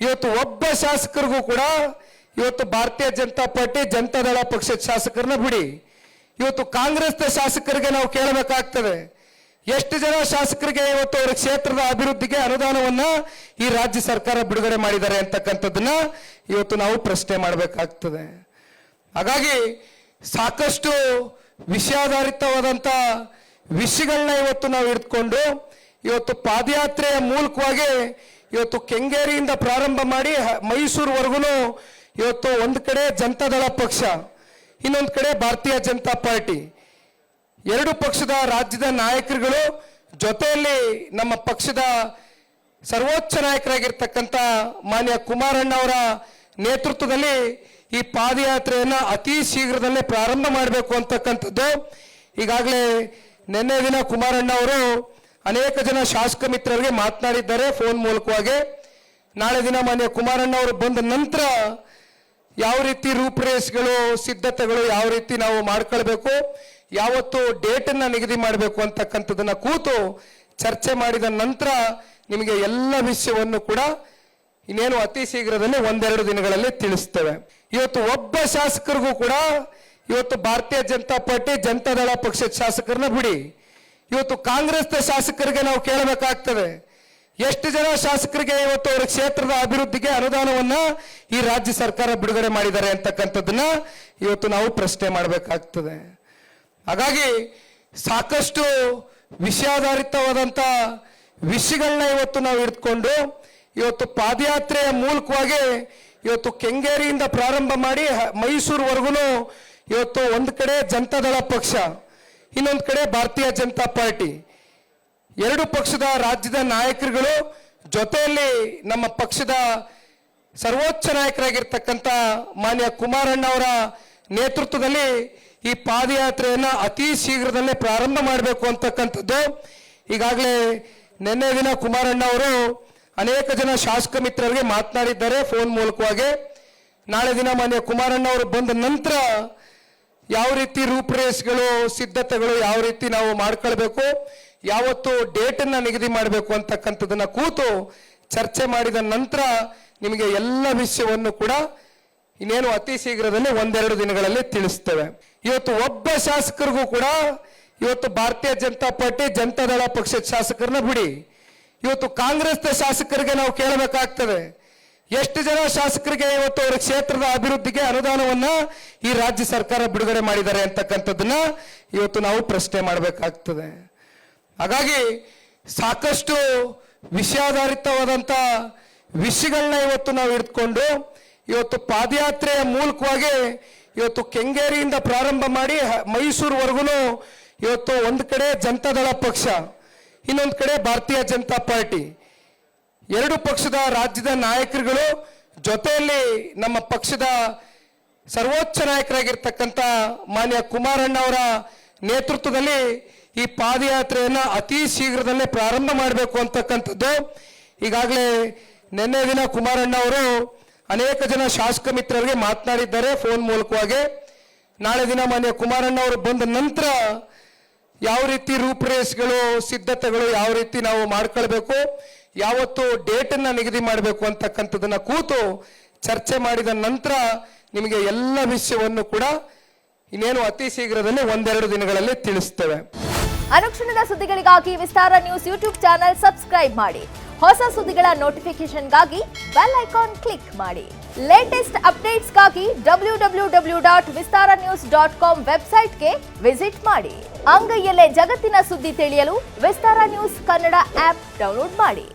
ಇವತ್ತು ಒಬ್ಬ ಶಾಸಕರಿಗೂ ಕೂಡ ಇವತ್ತು ಭಾರತೀಯ ಜನತಾ ಪಾರ್ಟಿ ಜನತಾದಳ ಪಕ್ಷದ ಶಾಸಕರನ್ನ ಬಿಡಿ. ಇವತ್ತು ಕಾಂಗ್ರೆಸ್ ಶಾಸಕರಿಗೆ ನಾವು ಕೇಳಬೇಕಾಗ್ತದೆ. ಎಷ್ಟು ಜನ ಶಾಸಕರಿಗೆ ಇವತ್ತು ಅವರ ಕ್ಷೇತ್ರದ ಅಭಿವೃದ್ಧಿಗೆ ಅನುದಾನವನ್ನ ಈ ರಾಜ್ಯ ಸರ್ಕಾರ ಬಿಡುಗಡೆ ಮಾಡಿದ್ದಾರೆ ಅಂತಕ್ಕಂಥದ್ದನ್ನ ಇವತ್ತು ನಾವು ಪ್ರಶ್ನೆ ಮಾಡಬೇಕಾಗ್ತದೆ. ಹಾಗಾಗಿ ಸಾಕಷ್ಟು ವಿಷಯಾಧಾರಿತವಾದಂಥ ವಿಷಯಗಳನ್ನ ಇವತ್ತು ನಾವು ಇಟ್ಕೊಂಡು ಇವತ್ತು ಪಾದಯಾತ್ರೆಯ ಮೂಲಕವಾಗಿ ಇವತ್ತು ಕೆಂಗೇರಿಯಿಂದ ಪ್ರಾರಂಭ ಮಾಡಿ ಮೈಸೂರುವರೆಗೂ ಇವತ್ತು ಒಂದು ಕಡೆ ಜನತಾದಳ ಪಕ್ಷ, ಇನ್ನೊಂದು ಕಡೆ ಭಾರತೀಯ ಜನತಾ ಪಾರ್ಟಿ. ಎರಡು ಪಕ್ಷದ ರಾಜ್ಯದ ನಾಯಕರುಗಳು ಜೊತೆಯಲ್ಲಿ ನಮ್ಮ ಪಕ್ಷದ ಸರ್ವೋಚ್ಚ ನಾಯಕರಾಗಿರ್ತಕ್ಕಂಥ ಮಾನ್ಯ ಕುಮಾರಣ್ಣ ಅವರ ನೇತೃತ್ವದಲ್ಲಿ ಈ ಪಾದಯಾತ್ರೆಯನ್ನ ಅತಿ ಶೀಘ್ರದಲ್ಲೇ ಪ್ರಾರಂಭ ಮಾಡಬೇಕು ಅಂತಕ್ಕಂಥದ್ದು. ಈಗಾಗಲೇ ನಿನ್ನೆ ದಿನ ಕುಮಾರಣ್ಣ ಅವರು ಅನೇಕ ಜನ ಶಾಸಕ ಮಿತ್ರರಿಗೆ ಮಾತನಾಡಿದ್ದಾರೆ. ಫೋನ್ ಮೂಲಕವಾಗಿ ನಾಳೆ ದಿನ ಮಾನ್ಯ ಕುಮಾರಣ್ಣ ಅವರು ಬಂದ ನಂತರ ಯಾವ ರೀತಿ ರೂಪುರೇಷೆಗಳು, ಸಿದ್ಧತೆಗಳು ಯಾವ ರೀತಿ ನಾವು ಮಾಡ್ಕೊಳ್ಬೇಕು, ಯಾವತ್ತು ಡೇಟನ್ನ ನಿಗದಿ ಮಾಡಬೇಕು ಅಂತಕ್ಕಂಥದ್ದನ್ನ ಕೂತು ಚರ್ಚೆ ಮಾಡಿದ ನಂತರ ನಿಮಗೆ ಎಲ್ಲ ವಿಷಯವನ್ನು ಕೂಡ ಇನ್ನೇನು ಅತಿ ಶೀಘ್ರದಲ್ಲಿ ಒಂದೆರಡು ದಿನಗಳಲ್ಲಿ ತಿಳಿಸ್ತೇವೆ. ಇವತ್ತು ಒಬ್ಬ ಶಾಸಕರಿಗೂ ಕೂಡ ಇವತ್ತು ಭಾರತೀಯ ಜನತಾ ಪಾರ್ಟಿ ಜನತಾದಳ ಪಕ್ಷದ ಶಾಸಕರನ್ನ ಬಿಡಿ. ಇವತ್ತು ಕಾಂಗ್ರೆಸ್ ಶಾಸಕರಿಗೆ ನಾವು ಕೇಳಬೇಕಾಗ್ತದೆ. ಎಷ್ಟು ಜನ ಶಾಸಕರಿಗೆ ಇವತ್ತು ಅವರ ಕ್ಷೇತ್ರದ ಅಭಿವೃದ್ಧಿಗೆ ಅನುದಾನವನ್ನ ಈ ರಾಜ್ಯ ಸರ್ಕಾರ ಬಿಡುಗಡೆ ಮಾಡಿದ್ದಾರೆ ಅಂತಕ್ಕಂಥದ್ದನ್ನ ಇವತ್ತು ನಾವು ಪ್ರಶ್ನೆ ಮಾಡಬೇಕಾಗ್ತದೆ. ಹಾಗಾಗಿ ಸಾಕಷ್ಟು ವಿಷಯಾಧಾರಿತವಾದಂಥ ವಿಷಯಗಳನ್ನ ಇವತ್ತು ನಾವು ಇಟ್ಕೊಂಡು ಇವತ್ತು ಪಾದಯಾತ್ರೆಯ ಮೂಲಕವಾಗಿ ಇವತ್ತು ಕೆಂಗೇರಿಯಿಂದ ಪ್ರಾರಂಭ ಮಾಡಿ ಮೈಸೂರುವರೆಗೂ ಇವತ್ತು ಒಂದು ಕಡೆ ಜನತಾದಳ ಪಕ್ಷ ಇನ್ನೊಂದು ಕಡೆ ಭಾರತೀಯ ಜನತಾ ಪಾರ್ಟಿ. ಎರಡು ಪಕ್ಷದ ರಾಜ್ಯದ ನಾಯಕರುಗಳು ಜೊತೆಯಲ್ಲಿ ನಮ್ಮ ಪಕ್ಷದ ಸರ್ವೋಚ್ಚ ನಾಯಕರಾಗಿರ್ತಕ್ಕಂಥ ಮಾನ್ಯ ಕುಮಾರಣ್ಣ ಅವರ ನೇತೃತ್ವದಲ್ಲಿ ಈ ಪಾದಯಾತ್ರೆಯನ್ನು ಅತಿ ಶೀಘ್ರದಲ್ಲೇ ಪ್ರಾರಂಭ ಮಾಡಬೇಕು ಅಂತಕ್ಕಂಥದ್ದು. ಈಗಾಗಲೇ ನಿನ್ನೆ ದಿನ ಕುಮಾರಣ್ಣ ಅವರು ಅನೇಕ ಜನ ಶಾಸಕ ಮಿತ್ರರಿಗೆ ಮಾತನಾಡಿದ್ದಾರೆ ಫೋನ್ ಮೂಲಕವಾಗಿ. ನಾಳೆ ದಿನ ಮಾನ್ಯ ಕುಮಾರಣ್ಣ ಅವರು ಬಂದ ನಂತರ ಯಾವ ರೀತಿ ರೂಪುರೇಷೆಗಳು, ಸಿದ್ಧತೆಗಳು ಯಾವ ರೀತಿ ನಾವು ಮಾಡ್ಕೊಳ್ಬೇಕು, ಯಾವತ್ತು ಡೇಟನ್ನು ನಿಗದಿ ಮಾಡಬೇಕು ಅಂತಕ್ಕಂಥದ್ದನ್ನ ಕೂತು ಚರ್ಚೆ ಮಾಡಿದ ನಂತರ ನಿಮಗೆ ಎಲ್ಲ ವಿಷಯವನ್ನು ಕೂಡ ಇನ್ನೇನು ಅತಿ ಶೀಘ್ರದಲ್ಲಿ ಒಂದೆರಡು ದಿನಗಳಲ್ಲಿ ತಿಳಿಸ್ತೇವೆ. ಇವತ್ತು ಒಬ್ಬ ಶಾಸಕರಿಗೂ ಕೂಡ ಇವತ್ತು ಭಾರತೀಯ ಜನತಾ ಪಾರ್ಟಿ ಜನತಾದಳ ಪಕ್ಷದ ಶಾಸಕರನ್ನ ಬಿಡಿ. ಇವತ್ತು ಕಾಂಗ್ರೆಸ್ ಶಾಸಕರಿಗೆ ನಾವು ಕೇಳಬೇಕಾಗ್ತದೆ. ಎಷ್ಟು ಜನ ಶಾಸಕರಿಗೆ ಇವತ್ತು ಅವರ ಕ್ಷೇತ್ರದ ಅಭಿವೃದ್ಧಿಗೆ ಅನುದಾನವನ್ನ ಈ ರಾಜ್ಯ ಸರ್ಕಾರ ಬಿಡುಗಡೆ ಮಾಡಿದ್ದಾರೆ ಅಂತಕ್ಕಂಥದ್ದನ್ನ ಇವತ್ತು ನಾವು ಪ್ರಶ್ನೆ ಮಾಡಬೇಕಾಗ್ತದೆ. ಹಾಗಾಗಿ ಸಾಕಷ್ಟು ವಿಷಯಾಧಾರಿತವಾದಂಥ ವಿಷಯಗಳನ್ನ ಇವತ್ತು ನಾವು ಇಟ್ಕೊಂಡು ಇವತ್ತು ಪಾದಯಾತ್ರೆಯ ಮೂಲಕವಾಗಿ ಇವತ್ತು ಕೆಂಗೇರಿಯಿಂದ ಪ್ರಾರಂಭ ಮಾಡಿ ಮೈಸೂರುವರೆಗೂ ಇವತ್ತು ಒಂದು ಕಡೆ ಜನತಾದಳ ಪಕ್ಷ, ಇನ್ನೊಂದು ಕಡೆ ಭಾರತೀಯ ಜನತಾ ಪಾರ್ಟಿ. ಎರಡು ಪಕ್ಷದ ರಾಜ್ಯದ ನಾಯಕರುಗಳು ಜೊತೆಯಲ್ಲಿ ನಮ್ಮ ಪಕ್ಷದ ಸರ್ವೋಚ್ಚ ನಾಯಕರಾಗಿರ್ತಕ್ಕಂಥ ಮಾನ್ಯ ಕುಮಾರಣ್ಣ ಅವರ ನೇತೃತ್ವದಲ್ಲಿ ಈ ಪಾದಯಾತ್ರೆಯನ್ನು ಅತಿ ಶೀಘ್ರದಲ್ಲೇ ಪ್ರಾರಂಭ ಮಾಡಬೇಕು ಅಂತಕ್ಕಂಥದ್ದು. ಈಗಾಗಲೇ ನಿನ್ನೆ ದಿನ ಕುಮಾರಣ್ಣ ಅವರು ಅನೇಕ ಜನ ಶಾಸಕ ಮಿತ್ರರಿಗೆ ಮಾತನಾಡಿದ್ದಾರೆ ಫೋನ್ ಮೂಲಕವಾಗಿ. ನಾಳೆ ದಿನ ಮಾನ್ಯ ಕುಮಾರಣ್ಣ ಅವರು ಬಂದ ನಂತರ ಯಾವ ರೀತಿ ರೂಪುರೇಷೆಗಳು, ಸಿದ್ಧತೆಗಳು ಯಾವ ರೀತಿ ನಾವು ಮಾಡ್ಕೊಳ್ಬೇಕು? ಯಾವತ್ತು ಡೇಟನ್ನು ನಿಗದಿ ಮಾಡಬೇಕು ಅಂತಕ್ಕಂಥದ್ದನ್ನು ಕೂತು ಚರ್ಚೆ ಮಾಡಿದ ನಂತರ ನಿಮಗೆ ಎಲ್ಲ ವಿಷಯವನ್ನು ಕೂಡ ಇನ್ನೇನು ಅತಿ ಶೀಘ್ರದಲ್ಲಿ ಒಂದೆರಡು ದಿನಗಳಲ್ಲಿ ತಿಳಿಸ್ತೇವೆ. ಅನುಕ್ಷಣದ ಸುದ್ದಿಗಳಿಗಾಗಿ Vistara news YouTube channel subscribe ಮಾಡಿ. ಹೊಸ ಸುದ್ದಿಗಳ ನೋಟಿಫಿಕೇಶನ್ಗಾಗಿ ಬೆಲ್ ಐಕಾನ್ ಕ್ಲಿಕ್ ಮಾಡಿ. Latest ಅಪ್ಡೇಟ್ಸ್ಗಾಗಿ W W W dot Vistara news dot com ವೆಬ್ಸೈಟ್ಗೆ ವಿಸಿಟ್ ಮಾಡಿ. ಅಂಗೈಯಲ್ಲೇ ಜಗತ್ತಿನ ಸುದ್ದಿ ತಿಳಿಯಲು Vistara news Kannada app download ಮಾಡಿ.